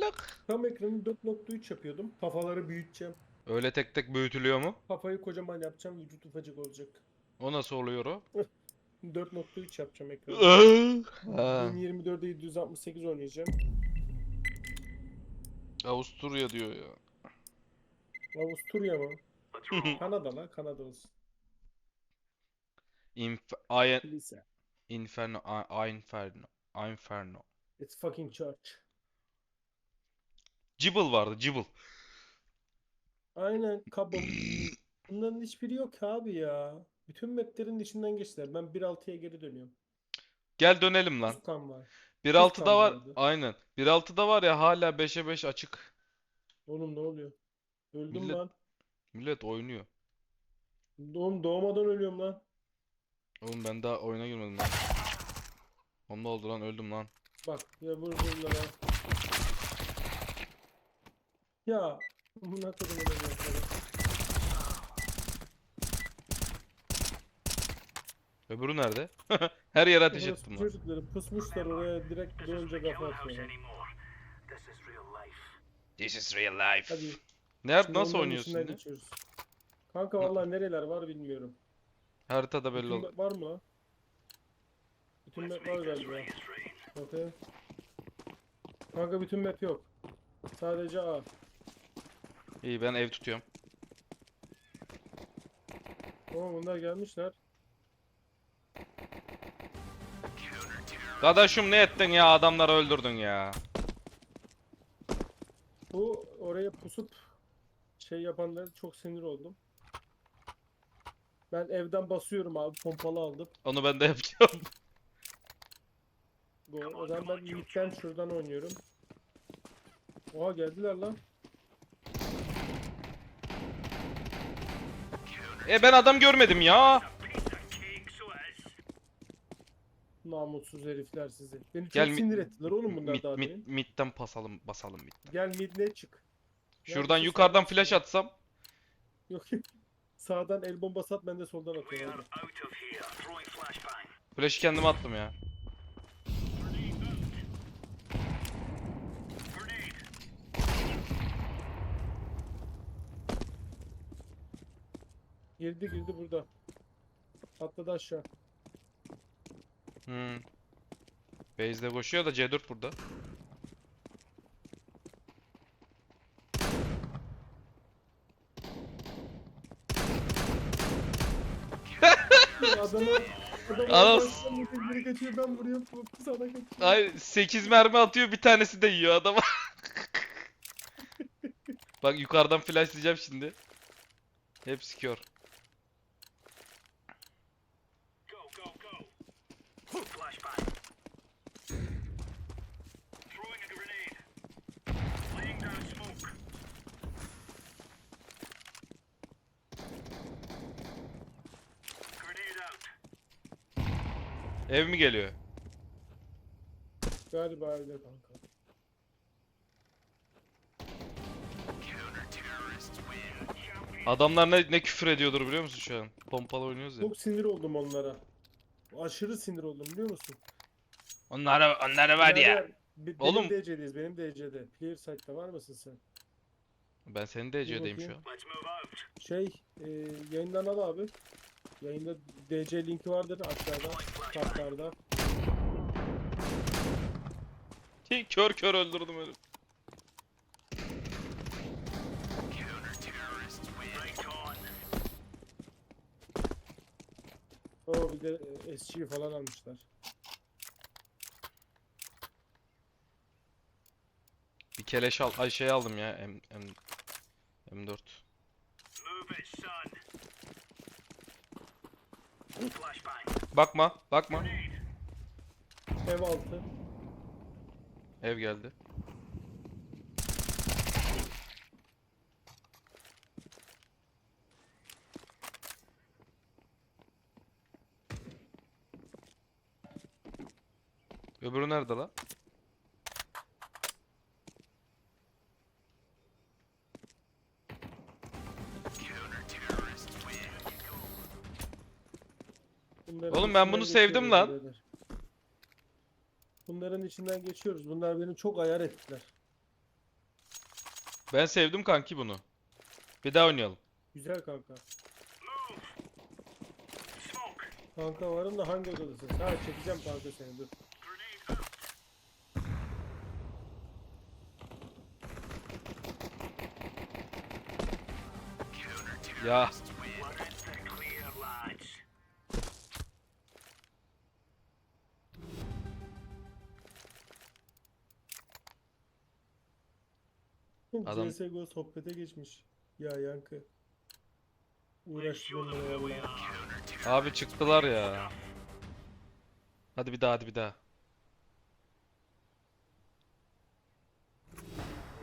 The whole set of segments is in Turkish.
balık. Tam ekranı 4.3 yapıyordum. Kafaları büyüteceğim. Öyle tek tek büyütülüyor mu? Kafayı kocaman yapacağım. Vücut ufacık olacak. O nasıl oluyor o? 4.3 yapacağım ekranı. ha. 1024'de 768 oynayacağım. Avusturya diyor ya. Avusturya mı? Kanada la Kanada olsun. Inf Iron Lise. Inferno I- Inferno Inferno. It's fucking church. Cibble vardı Cibble. Aynen kabul. Bunların hiçbiri yok abi ya. Bütün maplerin içinden geçtiler. Ben 1.6'ya geri dönüyorum. Gel dönelim lan. Sultan var. 1.6'da var. vardı. Aynen. 1.6'da var ya hala 5'e 5 açık. Oğlum ne oluyor? Öldüm Millet- lan. Millet oynuyor. Oğlum doğmadan ölüyorum lan. Oğlum ben daha oyuna girmedim lan. Ne oldu lan öldüm lan. Bak ya vurdum lan. Ya tadı böyle yapıyor. Öbürü nerede? Her yere ateş ettim lan. Çocukları pusmuşlar oraya direkt dönünce kafa atıyorlar. This is real life. Hadi. Nerede şimdi nasıl onların oynuyorsun içinden ya? geçiyoruz. Kanka vallahi nereler var bilmiyorum. Haritada belli Bütün oldu. map var mı? Bütün map var galiba. Okey. Kanka bütün map yok. Sadece A. İyi ben ev tutuyorum. Ama bunlar gelmişler. Kardeşim ne ettin ya adamları öldürdün ya. Bu oraya pusup şey yapanlara çok sinir oldum. Ben evden basıyorum abi pompalı aldım. Onu ben de yapacağım. Bu, o zaman ben midden şuradan oynuyorum. Oha geldiler lan. E ben adam görmedim ya. Namussuz herifler sizi. Beni çok Gel mi- sinir ettiler oğlum bunlar Mid, daha mid, demin. midden basalım basalım mid. Gel midle çık. Şuradan yukarıdan flash atsam. Yok Sağdan el bombası at ben de soldan atıyorum. abi. Flash'ı kendime attım ya. Girdi girdi burada. Atladı aşağı. Hmm. Base'de koşuyor da C4 burada. Adamı Adam Anas. oradan biri kaçıyor ben vuruyorum bu sana kaçıyor. Ay 8 mermi atıyor bir tanesi de yiyor adama. Bak yukarıdan flashlayacağım şimdi. Hepsi kör. Ev mi geliyor? Galiba öyle kanka. Adamlar ne, ne küfür ediyordur biliyor musun şu an? Pompalı oynuyoruz ya. Çok sinir oldum onlara. Aşırı sinir oldum biliyor musun? Onları, onları var ya. Beraber- be- Oğlum- Benim DC'deyiz benim DC'de. Player site'da var mısın sen? Ben senin de Ece'deyim şu an. Şey e, yayından al abi. Yayında DC linki vardır aşağıda. Kartlarda. kör kör öldürdüm herif. O bir de e, SG falan almışlar. Bir keleş al, ay şey aldım ya M, M, M4. Bakma, bakma. Ev altı. Ev geldi. Öbürü nerede lan? Bunların Oğlum ben bunu içinden sevdim geçiyoruz lan. Bunların içinden geçiyoruz. Bunlar beni çok ayar ettiler. Ben sevdim kanki bunu. Bir daha oynayalım. Güzel kanka. Kanka varım da hangi odadasın? Ha çekeceğim kanka seni dur. Ya Adam- CSGO sohbete geçmiş. Ya yankı. Uğraştı benimle valla. abi çıktılar ya. Hadi bir daha hadi bir daha.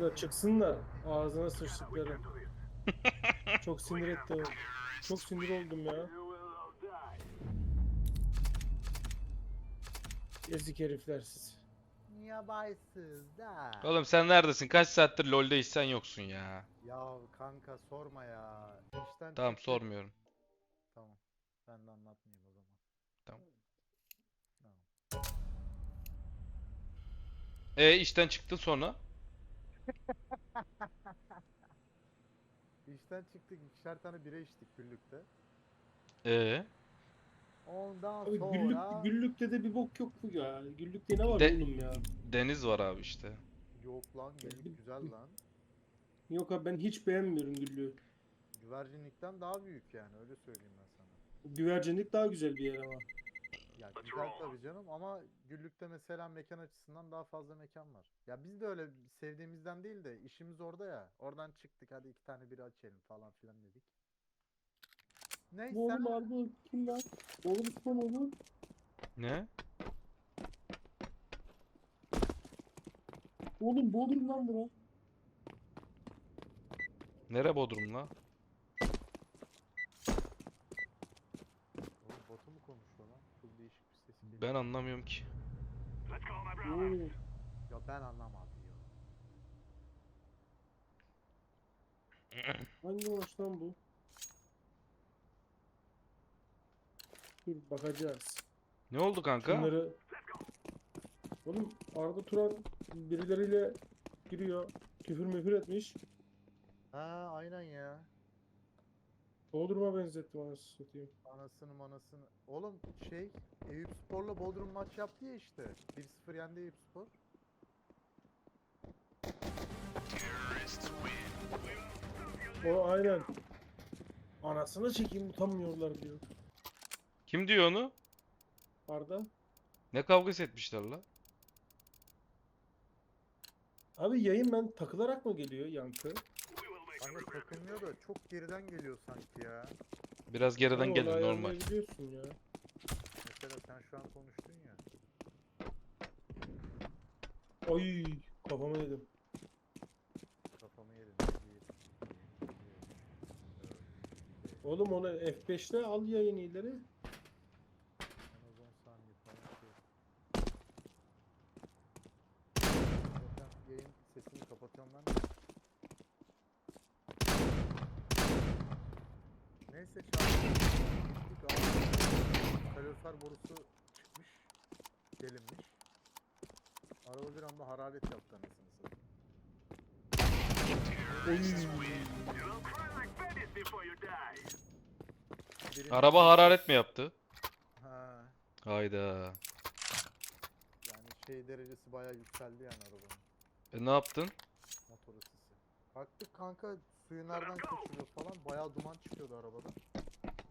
Ya çıksınlar. Ağzına sıçtıkları. Çok sinir etti o. Çok sinir oldum ya. Ezik herifler siz. Yabaysız da. Oğlum sen neredesin? Kaç saattir LoL'deyiz sen yoksun ya. Ya kanka sorma ya. İşten Tamam çıktık. sormuyorum. Tamam. Ben de anlatmayayım o zaman. Tamam. Tamam. E işten çıktın sonra? İşten çıktık ikişer tane bira içtik güllükte. E Abi Ondan güllük, sonra güllükte de bir bok yok bu ya. Güllükte ne var De- oğlum ya? deniz var abi işte. yok lan güllük güzel lan. Yok abi ben hiç beğenmiyorum güllüğü. Güvercinlikten daha büyük yani öyle söyleyeyim ben sana. Güvercinlik daha güzel bir yer ama. Ya güzel tabii canım ama güllükte mesela mekan açısından daha fazla mekan var. Ya biz de öyle sevdiğimizden değil de işimiz orada ya. Oradan çıktık hadi iki tane bira içelim falan filan dedik. Neyse. Bu oğlum abi kim lan? Oğlum kim oğlum? Ne? Oğlum bu oğlum lan bu lan. Nere Bodrum la? Oğlum botu mu konuşuyor lan? Çok değişik bir ses geliyor. Ben anlamıyorum ki. Oo. Ya ben anlamadım ya. Hangi maç lan bu? Dur bakacağız. Ne oldu kanka? Şunları... Oğlum Arda Turan birileriyle giriyor. Küfür müfür etmiş. Ha aynen ya. Bodrum'a benzettim anasını satayım. Anasını manasını. Oğlum şey Eyüp Spor'la Bodrum maç yaptı ya işte. 1-0 yendi Eyüp Spor. O aynen. Anasını çekeyim utanmıyorlar diyor. Kim diyor onu? Arda. Ne kavgası etmişler la? Abi yayın ben takılarak mı geliyor yankı? Hani takılmıyor da çok geriden geliyor sanki ya. Biraz geriden Ama gelin olay normal. anlayabiliyorsun ya. Mesela sen şu an konuştun ya. Ay kafama yedim. Kafamı beş, Oğlum onu F5'te al yayını ileri. en az 10 saniye falan şey. Zaten yayın sesini kapatıyorum ben de. Neyse çağırdık. Gittik abi. Kalorifer borusu çıkmış. Delinmiş. Araba bir anda hararet yaptı anasını satayım. Oy. Birinci- Araba hararet mi yaptı? Ha, Hayda. yani şey derecesi bayağı yükseldi yani arabanın. E ne yaptın? Motor ısısı. Baktık kanka suyu nereden kaçırıyor falan bayağı duman çıkıyordu arabadan.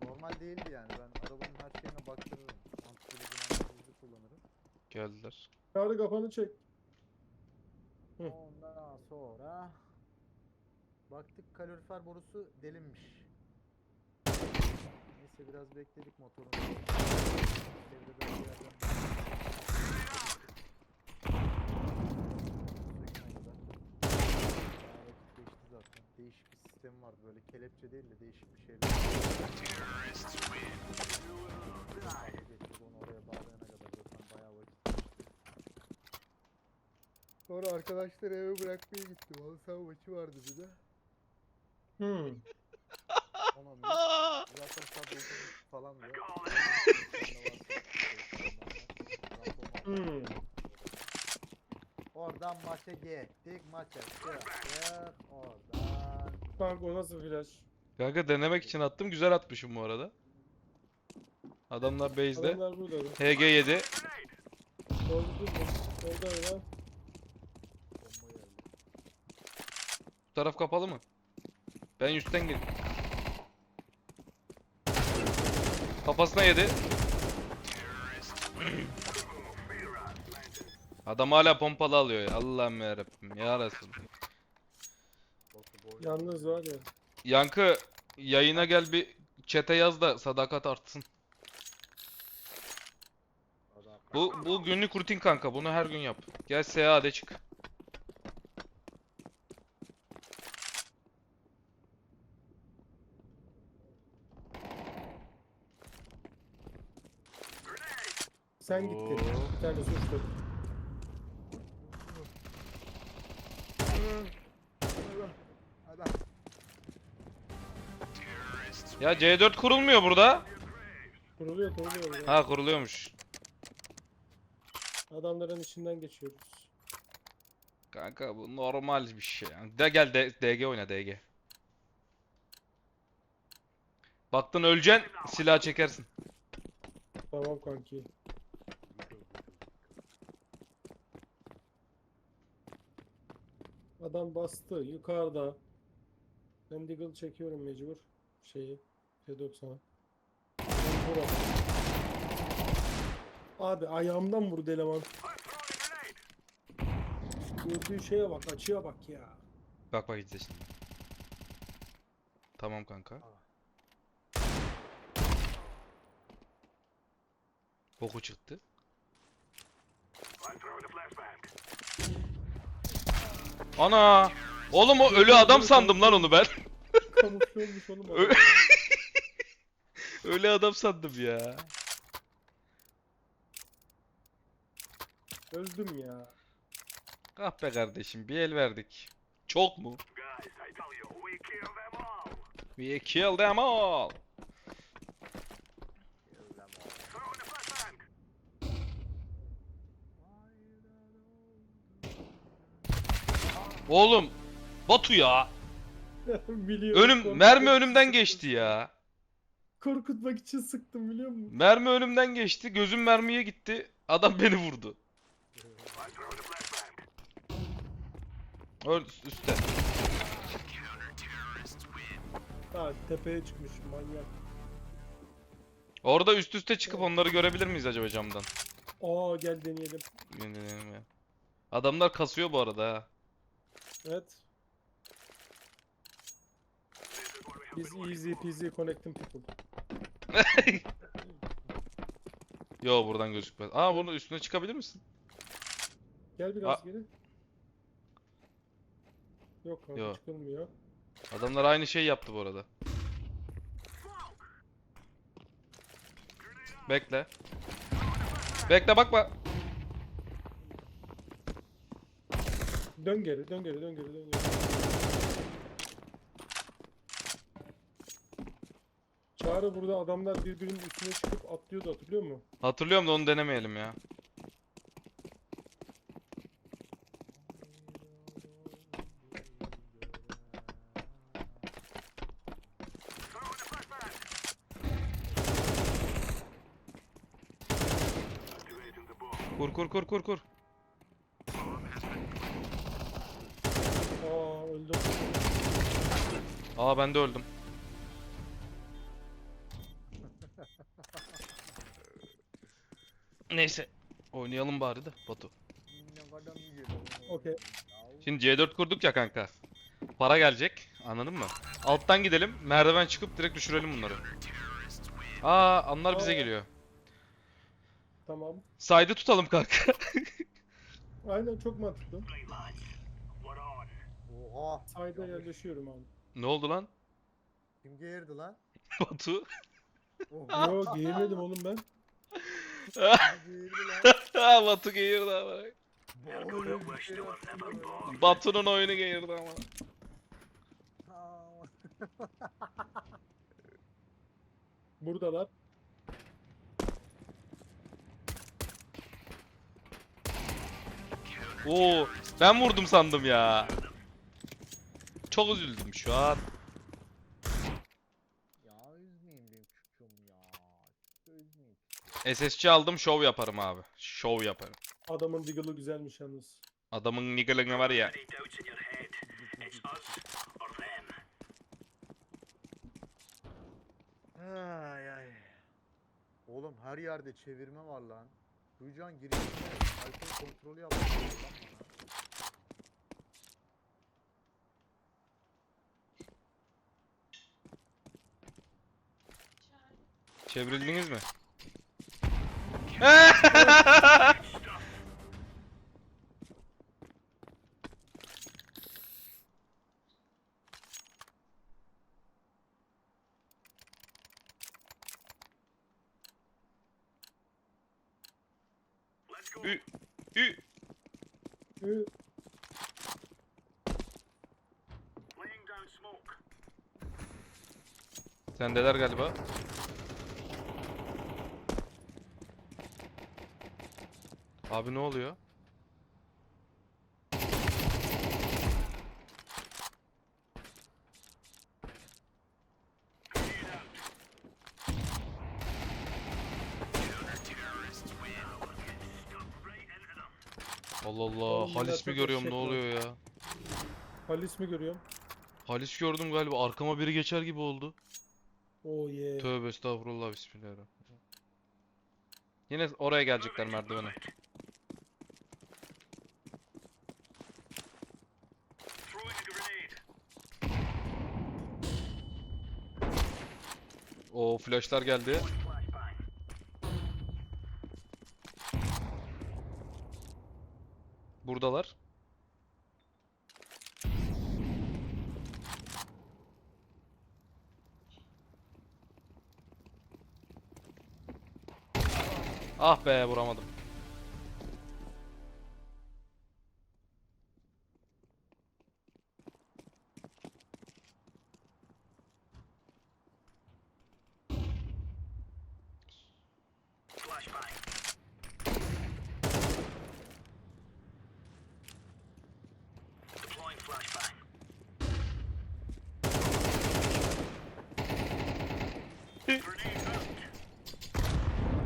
Normal değildi yani ben arabanın her şeyine baktırırım. Antifrizi antifrizi kullanırım. Geldiler. Çağrı kafanı çek. Hı. Ondan sonra baktık kalorifer borusu delinmiş. Neyse biraz bekledik motorun. Çevrede geçti zaten. Değişik bir sistemi var böyle kelepçe değil de değişik bir şeyler. Sonra arkadaşları eve bırakmaya gittim. Halı saha maçı vardı bir de. Hmm. Ona bir zaten 9 falan da. Hmm. Oradan maça gittik. Maça çıktık. Oradan. Kanka o nasıl flash? Kanka denemek için attım. Güzel atmışım bu arada. Adamlar base'de. Adamlar burada. da. HG7. Orada durma. Orada öyle. Bombayı öldü. Bu taraf kapalı mı? Ben üstten gir. Kafasına yedi. Adam hala pompalı alıyor ya. Allah'ım yarabbim. Ya Resul. Yalnız var ya. Yankı yayına gel bir çete yaz da sadakat artsın. Bu bu günlük rutin kanka. Bunu her gün yap. Gel SA'de çık. Sen gittin. Oo. Bir tane suçlu. Ya C4 kurulmuyor burada. Kuruluyor kuruluyor. burada. Ha kuruluyormuş. Adamların içinden geçiyoruz. Kanka bu normal bir şey. yani. De gel D- DG oyna DG. Baktın öleceksin, silah çekersin. Tamam kanki. Adam bastı yukarıda. Ben Deagle çekiyorum mecbur. Şeyi. T90'a. Ben vur abi. Abi ayağımdan vurdu eleman. Gördüğü şeye bak açıya bak ya. Bak bak izle şimdi. Tamam kanka. Boku çıktı. Ana! Oğlum o ölü adam sandım lan onu ben. Oğlum. Adam. Ölü adam sandım ya. Öldüm ya. Ah be kardeşim bir el verdik. Çok mu? We kill them all. Oğlum Batu ya. Biliyorum, Önüm korkutmak mermi için önümden sıktım. geçti ya. Korkutmak için sıktım biliyor musun? Mermi önümden geçti. Gözüm mermiye gitti. Adam beni vurdu. Öl üstte. Ha tepeye çıkmış manyak. Orada üst üste çıkıp onları görebilir miyiz acaba camdan? Aa gel deneyelim. Bilmiyorum ya. Adamlar kasıyor bu arada ha. Evet. Biz easy peasy connecting people. Yo buradan gözükmez. Aa bunun üstüne çıkabilir misin? Gel biraz geri. Yok kanka Yo. çıkılmıyor. Adamlar aynı şeyi yaptı bu arada. Bekle. Bekle bakma. Dön geri, dön geri, dön geri, dön geri. Çağrı burada adamlar birbirinin üstüne çıkıp atlıyordu hatırlıyor musun? Hatırlıyorum da onu denemeyelim ya. Kur kur kur kur kur. Aa öldüm. Aa ben de öldüm. Neyse. Oynayalım bari de Batu. Okey. Şimdi C4 kurduk ya kanka. Para gelecek. Anladın mı? Alttan gidelim. Merdiven çıkıp direkt düşürelim bunları. Aa anlar bize Aa. geliyor. Tamam. Side'ı tutalım kanka. Aynen çok mantıklı. Oha. Sayda yerleşiyorum abi. Ne oldu lan? Kim geğirdi lan? Batu. Oha. Yo giymedim oğlum ben. Kim geğirdi lan? Ha Batu geğirdi ama. Böyle bir şey yaptım ya. Batu'nun oyunu geğirdi ama. Aa. Buradalar. Oo, ben vurdum sandım ya. Çok üzüldüm şu an. Ya üzmeyin benim çocuğum ya. Üzmeyin. SSC aldım şov yaparım abi. Şov yaparım. Adamın diggle'ı güzelmiş yalnız. Adamın niggle'ını var ya. Ay ay. Oğlum her yerde çevirme var lan. Duycan girişinde alkol kontrolü yapıyor lan bana. Çevrildiniz mi? Ü, ü. Hı, Sendeler galiba. Abi ne oluyor? Allah Allah, Oğlum bunlar Halis mi çok görüyorum ne eşek lan. oluyor ya? Halis mi görüyorum? Halis gördüm galiba arkama biri geçer gibi oldu. Oh yeah. Tövbe estağfurullah bismillahirrahmanirrahim. Yine oraya gelecekler merdivene. O flashlar geldi. Buradalar. Ah be vuramadım.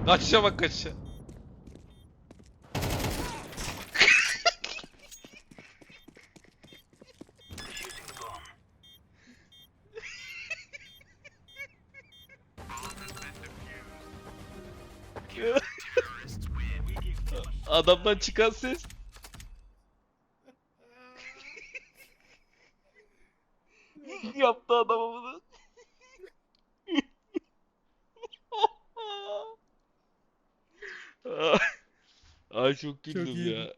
Kaçışa bak kaçışa. Adamdan çıkan ses. Yaptı adamı bunu. Ay çok güldüm iyiydi. ya.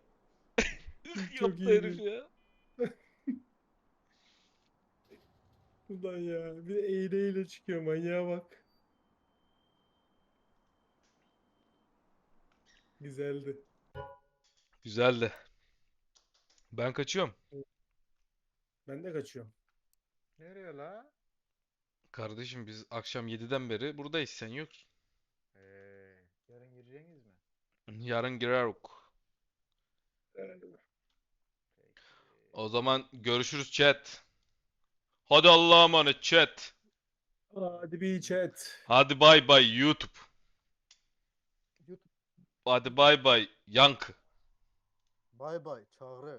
Çok Yaptı herif iyiydi. ya. Ulan ya. Bir de eğile çıkıyor manyağa bak. Güzeldi. Güzeldi. Ben kaçıyorum. Ben de kaçıyorum. Nereye la? Kardeşim biz akşam 7'den beri buradayız sen yoksun. Ee, yarın gireceğiniz mi? Yarın gireruk. O zaman görüşürüz chat. Hadi Allah'a emanet chat. Hadi bir chat. Hadi bay bay. YouTube. Hadi bay bay Yankı. Bay bay Çağrı.